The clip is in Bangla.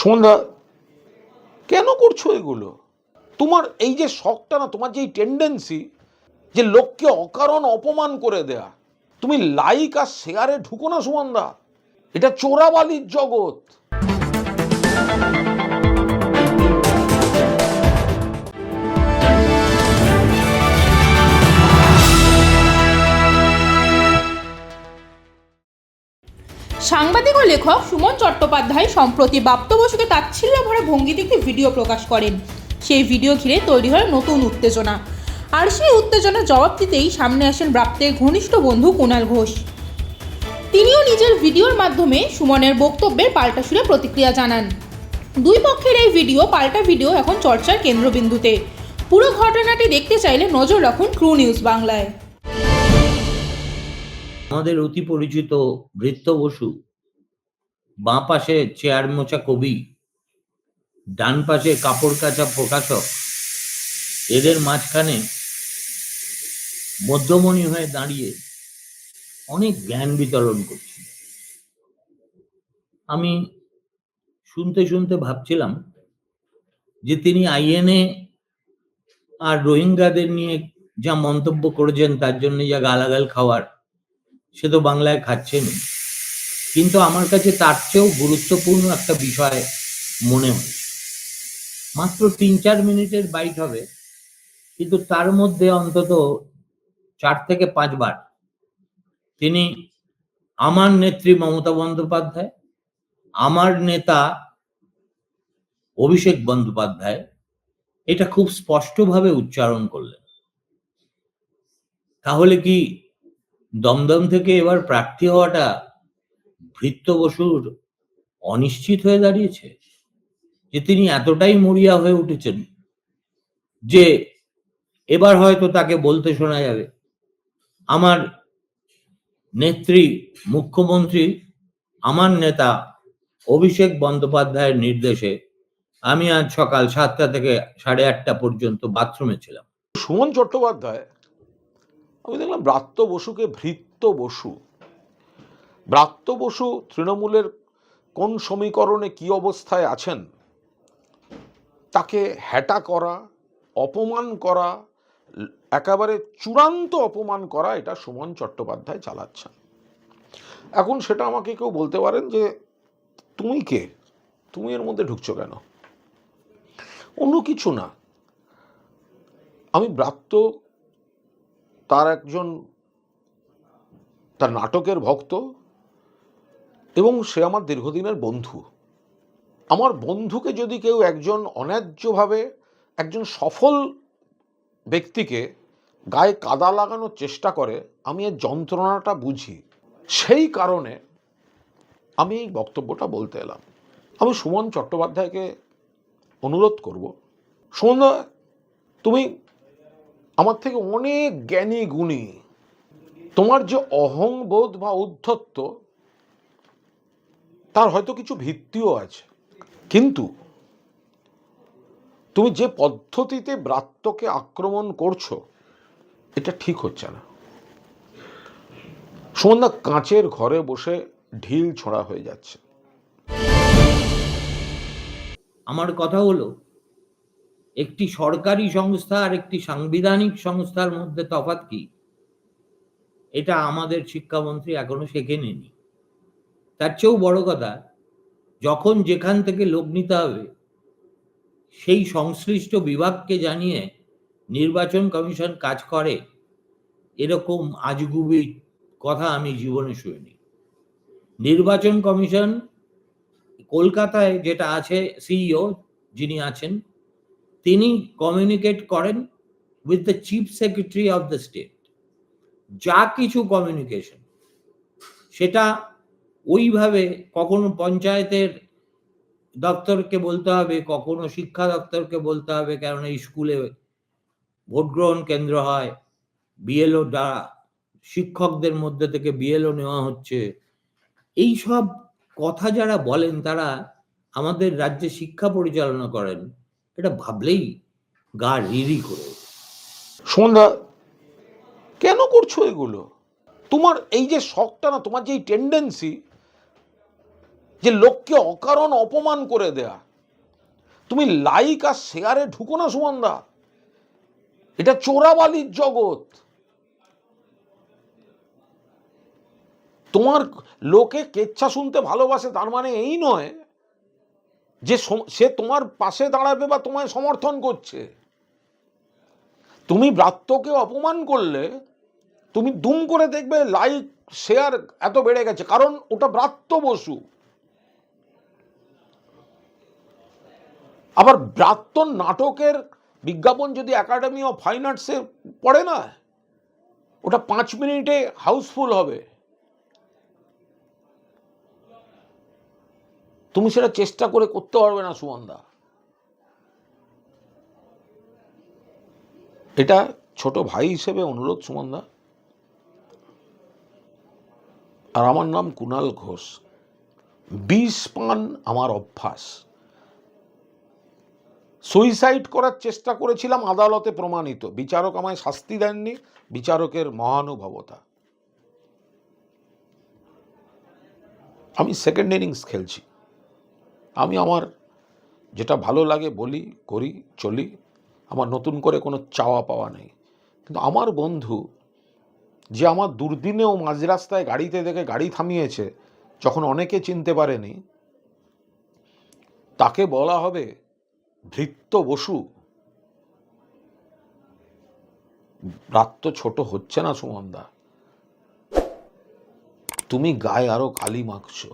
সন্ধ্যা কেন করছ এগুলো? তোমার এই যে শখটা না, তোমার যে এই টেন্ডেন্সি যে লোককে অকারণ অপমান করে দেয়া, তুমি লাইক আর শেয়ারে ঢুকো না সুমনদা, এটা চোরাবালির জগৎ। সাংবাদিক ও লেখক সুমন চট্টোপাধ্যায় সম্প্রতি বাপ্ত বসুকে তাচ্ছিল্য ভরা ভঙ্গিতে একটি ভিডিও প্রকাশ করেন। সেই ভিডিও ঘিরে তৈরি হয় নতুন উত্তেজনা। আর সেই উত্তেজনার জবাব দিতেই সামনে আসেন ব্রাপ্তের ঘনিষ্ঠ বন্ধু কুণাল ঘোষ। তিনিও নিজের ভিডিওর মাধ্যমে সুমনের বক্তব্যের পাল্টা সুরে প্রতিক্রিয়া জানান। দুই পক্ষের এই ভিডিও, পাল্টা ভিডিও এখন চর্চার কেন্দ্রবিন্দুতে। পুরো ঘটনাটি দেখতে চাইলে নজর রাখুন ট্রু নিউজ বাংলায়। আমাদের অতি পরিচিত বৃত্ত বসু, বাঁ পাশে চেয়ার মোচা কবি, ডান পাশে কাপড় কাচা প্রকাশক, এদের মাঝখানে মধ্যমণি হয়ে দাঁড়িয়ে অনেক জ্ঞান বিতরণ করছি। আমি শুনতে শুনতে ভাবছিলাম যে তিনি আইএনএ আর রোহিঙ্গাদের নিয়ে যা মন্তব্য করেছেন তার জন্য যা গালাগাল খাওয়ার সে তো বাংলায় খাচ্ছেন কিন্তু আমার কাছে তার চেয়েও গুরুত্বপূর্ণ একটা বিষয় মনে হয় মাত্র তিন চার মিনিটের বাইট হবে, কিন্তু তার মধ্যে অন্তত চার থেকে পাঁচবার তিনি আমার নেত্রী মমতা বন্দ্যোপাধ্যায়, আমার নেতা অভিষেক বন্দ্যোপাধ্যায়, এটা খুব স্পষ্টভাবে উচ্চারণ করলেন। তাহলে কি দমদম থেকে এবার প্রার্থী হওয়াটা ভৃত্য বসুর অনিশ্চিত হয়ে দাঁড়িয়েছে যে তিনি এতটাই মরিয়া হয়ে উঠেছেন যে এবার হয়তো তাকে বলতে শোনা যাবে। আমার নেত্রী, মুখ্যমন্ত্রী, আমার নেতা অভিষেক বন্দ্যোপাধ্যায়ের নির্দেশে আমি আজ সকাল সাতটা থেকে সাড়ে আটটা পর্যন্ত বাথরুমে ছিলাম। সুমন চট্টোপাধ্যায় আমি দেখলাম ব্রাত্য বসুকে ভৃত্য বসু। ব্রাত্য বসু তৃণমূলের কোন সমীকরণে কি অবস্থায় আছেন? তাকে হ্যাটা করা, অপমান করা, একেবারে চূড়ান্ত অপমান করা এটা সুমন চট্টোপাধ্যায় চালাচ্ছেন। এখন সেটা আমাকে কেউ বলতে পারেন যে, তুমি কে? তুমি এর মধ্যে ঢুকছো কেন? অন্য কিছু না। আমি ব্রাত্য তার একজন, তার নাটকের ভক্ত এবং সে আমার দীর্ঘদিনের বন্ধু। আমার বন্ধুকে যদি কেউ একজন অন্যায্যভাবে, একজন সফল ব্যক্তিকে গায়ে কাদা লাগানোর চেষ্টা করে, আমি এর যন্ত্রণাটা বুঝি। সেই কারণে আমি এই বক্তব্যটা বলতে এলাম। আমি সুমন চট্টোপাধ্যায়কে অনুরোধ করব। সুমনদা তুমি আমার থেকে অনেক জ্ঞানী গুণী। তোমার যে অহংবোধ বা উদ্ধত্ত, তার হয়তো কিছু ভিত্তিও আছে। কিন্তু তুমি যে পদ্ধতিতে ব্রাত্যকে আক্রমণ করছ, এটা ঠিক হচ্ছে না। সন্ধ্যা কাঁচের ঘরে বসে ঢিল ছোঁড়া হয়ে যাচ্ছে। আমার কথা হলো একটি সরকারি সংস্থা আর একটি সাংবিধানিক সংস্থার মধ্যে তফাৎ কি? এটা আমাদের শিক্ষামন্ত্রী এখনও শেখে শেখেনি তার চেয়েও বড় কথা, যখন যেখান থেকে লোক নিতে হবে, সেই সংশ্লিষ্ট বিভাগকে জানিয়ে নির্বাচন কমিশন কাজ করে, এরকম আজগুবি কথা আমি জীবনে শুনিনি। নির্বাচন কমিশন কলকাতায় যেটা আছে, সিইও যিনি আছেন তিনি কমিউনিকেট করেন with the chief secretary of the state যা কিছু কমিউনিকেশন সেটা ওইভাবে কখনো পঞ্চায়েতের দপ্তরকে বলতে হবে, কখনো শিক্ষা দপ্তরকে বলতে হবে কারণ এই স্কুলে ভোট গ্রহণ কেন্দ্র হয় বিএলও দ্বারা শিক্ষকদের মধ্যে থেকে বিএলও নেওয়া হচ্ছে। এই সব কথা যারা বলেন, তারা আমাদের রাজ্যে শিক্ষা পরিচালনা করেন। এটা ভাবলেই গা রিরি করে সন্ধ্যা, কেন করছ এগুলো? তোমার এই যে শখটা না, তোমার যে টেন্ডেন্সি যে লোককে অকারণ অপমান করে দেয়া, তুমি লাইক আর শেয়ারে ঢুকো না সুমনদা। এটা চোরাবালির জগৎ। তোমার লোকে কেচ্ছা শুনতে ভালোবাসে, তার মানে এই নয় যে সে তোমার পাশে দাঁড়াবে বা তোমায় সমর্থন করছে। তুমি ব্রাত্যকে অপমান করলে, তুমি দুম করে দেখবে লাইক শেয়ার এত বেড়ে গেছে, কারণ ওটা ব্রাত্য বসু। আবার ব্রাত্য নাটকের বিজ্ঞাপন যদি একাডেমি অফ ফাইন আর্টসে পড়ে না, ওটা পাঁচ মিনিটে হাউসফুল হবে। তুমি সেটা চেষ্টা করে করতে পারবে না, সুমনদা। এটা ছোট ভাই হিসেবে অনুরোধ, সুমনদা। আর আমার নাম কুনাল ঘোষ। বিষ পান আমার অভ্যাস। সুইসাইড করার চেষ্টা করেছিলাম, আদালতে প্রমাণিত। বিচারক আমায় শাস্তি দেননি, বিচারকের মহানুভবতা। আমি সেকেন্ড ইনিংস খেলছি। আমি আমার যেটা ভালো লাগে বলি, করি, চলি, আমার নতুন করে কোনো চাওয়া পাওয়া নেই। কিন্তু আমার বন্ধু যে আমার দুর্দিনেও মাঝ রাস্তায় গাড়িতে দেখে গাড়ি থামিয়েছে, যখন অনেকে চিনতে পারেনি, তাকে বলা হবে ভৃত্য বসু। রাত তো ছোট হচ্ছে না, সুমনদা। তুমি গায়ে আরও কালি মাখছো।